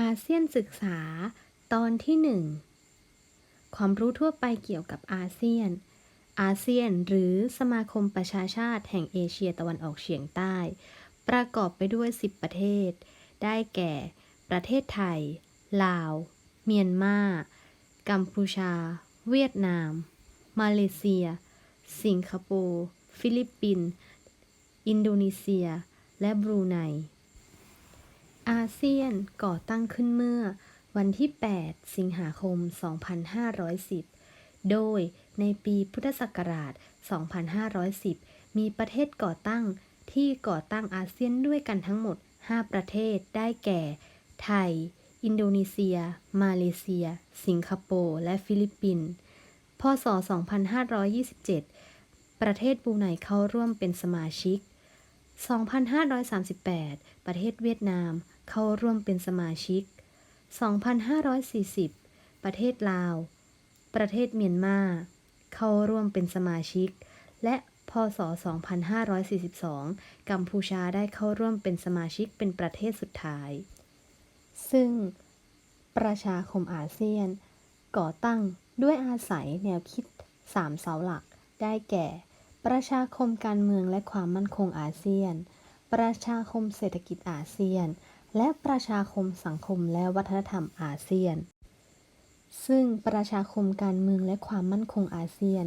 อาเซียนศึกษา ตอนที่หนึ่งความรู้ทั่วไปเกี่ยวกับอาเซียน อาเซียนหรือสมาคมประชาชาติแห่งเอเชียตะวันออกเฉียงใต้ ประกอบไปด้วย 10 ประเทศ ได้แก่ ประเทศไทย ลาว เมียนมา กัมพูชา เวียดนาม มาเลเซีย สิงคโปร์ ฟิลิปปินส์ อินโดนีเซีย และบรูไน อาเซียนก่อตั้งขึ้นเมื่อ วันที่ 8 สิงหาคม 2510 โดยในปีพุทธศักราช 2510 มีประเทศก่อตั้งที่ก่อตั้งอาเซียนด้วยกันทั้งหมด 5 ประเทศได้แก่ ไทย อินโดนีเซีย มาเลเซีย สิงคโปร์ และฟิลิปปินส์ พศ 2527 ประเทศบูไนเข้าร่วมเป็นสมาชิก 2538 ประเทศเวียดนาม เข้าร่วมเป็นสมาชิก 2540 ประเทศลาว ประเทศเมียนมา เข้าร่วมเป็นสมาชิก และพศ 2542 กัมพูชาได้เข้าร่วมเป็นสมาชิกเป็นประเทศสุดท้าย ซึ่ง ประชาคมอาเซียน ก่อตั้งด้วยอาศัยแนวคิด 3 เสาหลัก ได้แก่ ประชาคมการเมืองและความมั่นคงอาเซียน ประชาคมเศรษฐกิจอาเซียน และประชาคมสังคมและวัฒนธรรมอาเซียน ซึ่งประชาคมการเมืองและความมั่นคงอาเซียน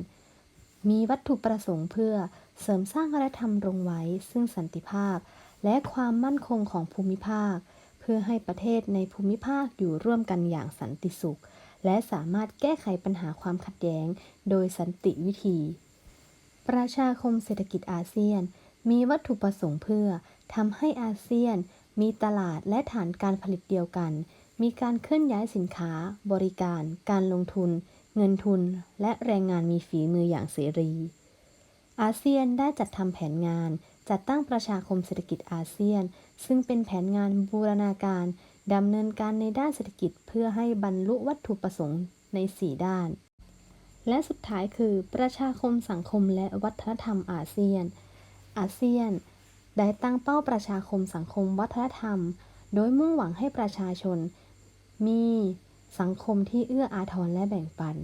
มีวัตถุประสงค์เพื่อเสริมสร้างและทำรงไว้ ซึ่งสันติภาพ และความมั่นคงของภูมิภาค เพื่อให้ประเทศในภูมิภาคอยู่ร่วมกันอย่างสันติสุข และสามารถแก้ไขปัญหาความขัดแย้ง โดยสันติวิธี ประชาคมเศรษฐกิจอาเซียน มีวัตถุประสงค์เพื่อทำให้อาเซียน มีตลาดและฐานการผลิตเดียวกัน มีการเคลื่อนย้ายสินค้า บริการ การลงทุน เงินทุน และแรงงานมีฝีมืออย่างเสรี อาเซียนได้จัดทำแผนงาน จัดตั้งประชาคมเศรษฐกิจอาเซียน ซึ่งเป็นแผนงานบูรณาการดำเนินการในด้านเศรษฐกิจเพื่อให้บรรลุวัตถุประสงค์ใน 4 ด้าน และสุดท้ายคือประชาคมสังคมและวัฒนธรรมอาเซียน อาเซียน ได้ตั้งเป้าประชาคมสังคมวัฒนธรรม โดยมุ่งหวังให้ประชาชน มีสังคมที่เอื้ออาทรและแบ่งปัน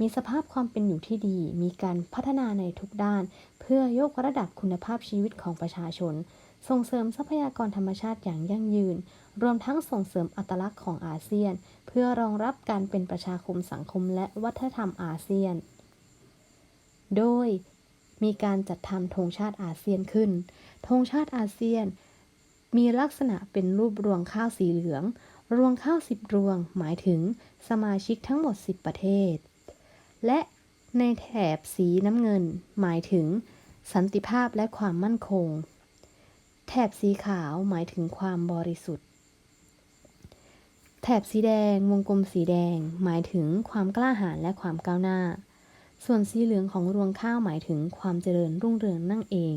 มีสภาพความเป็นอยู่ที่ดี มีการพัฒนาในทุกด้าน เพื่อยกระดับคุณภาพชีวิตของประชาชน ส่งเสริมทรัพยากรธรรมชาติอย่างยั่งยืน รวมทั้งส่งเสริมอัตลักษณ์ของอาเซียน เพื่อรองรับการเป็นประชาคมสังคมและวัฒนธรรมอาเซียน โดยมีการจัดทำธงชาติอาเซียนขึ้น ธงชาติอาเซียน มีลักษณะเป็นรูปรวงข้าวสีเหลือง รวงข้าวสิบรวง หมายถึงสมาชิกทั้งหมด 10 ประเทศ และในแถบสีน้ำเงิน หมายถึง สันติภาพและความมั่นคง แถบสีขาวหมายถึงความบริสุทธิ์ แถบสีแดงวงกลมสีแดง หมายถึงความกล้าหาญและความก้าวหน้า ส่วนสีเหลืองของรวงข้าวหมายถึงความเจริญรุ่งเรืองนั่นเอง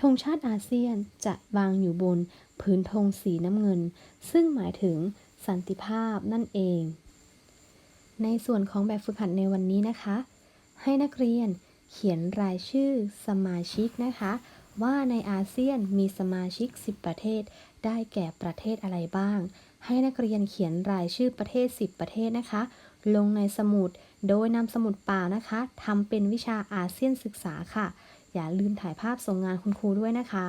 ธงชาติอาเซียนจะวางอยู่บนพื้นธงสีน้ำเงิน ซึ่งหมายถึงสันติภาพนั่นเอง ในส่วนของแบบฝึกหัดในวันนี้นะคะ ให้นักเรียนเขียนรายชื่อสมาชิกนะคะ ว่าในอาเซียนมีสมาชิก 10 ประเทศ ได้แก่ประเทศอะไรบ้าง ให้นักเรียนเขียนรายชื่อประเทศ 10 ประเทศนะคะ ลงในสมุด โดยนำสมุดเปล่านะคะทำเป็นวิชาอาเซียนศึกษาค่ะ อย่าลืมถ่ายภาพส่งงานคุณครูด้วยนะคะ